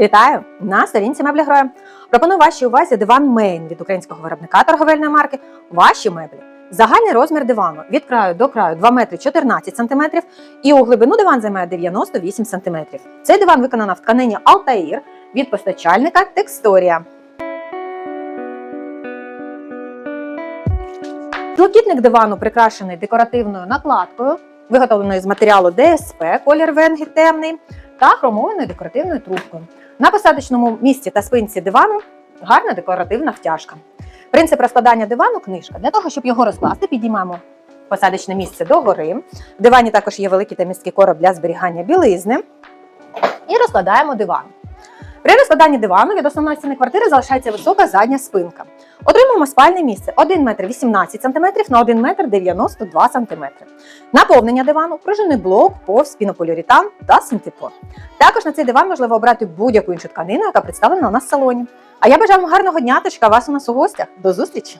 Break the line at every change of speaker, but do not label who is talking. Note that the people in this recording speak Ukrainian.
Вітаю! На сторінці меблі гроя. Пропоную вашій увазі диван Мейн від українського виробника торговельної марки. Ваші меблі. Загальний розмір дивану від краю до краю 2 метри 14 см і у глибину диван займає 98 см. Цей диван виконано в тканині Altair від постачальника Тексторія. Блакитник дивану прикрашений декоративною накладкою, виготовленою з матеріалу ДСП, колір венгі темний, та хромованою декоративною трубкою. На посадочному місці та спинці дивану гарна декоративна втяжка. Принцип розкладання дивану книжка. Для того, щоб його розкласти, підіймаємо посадочне місце догори. В дивані також є великий та міський короб для зберігання білизни. І розкладаємо диван. При розкладанні дивану від основної стіни квартири залишається висока задня спинка. Отримуємо спальне місце 1 метр 18 см на 1 метр 92 см. Наповнення дивану, пружинний блок, повз, пінополіуретан та синтепон. Також на цей диван можливо обрати будь-яку іншу тканину, яка представлена у нас в салоні. А я бажаю вам гарного дня та чекаю вас у нас у гостях. До зустрічі!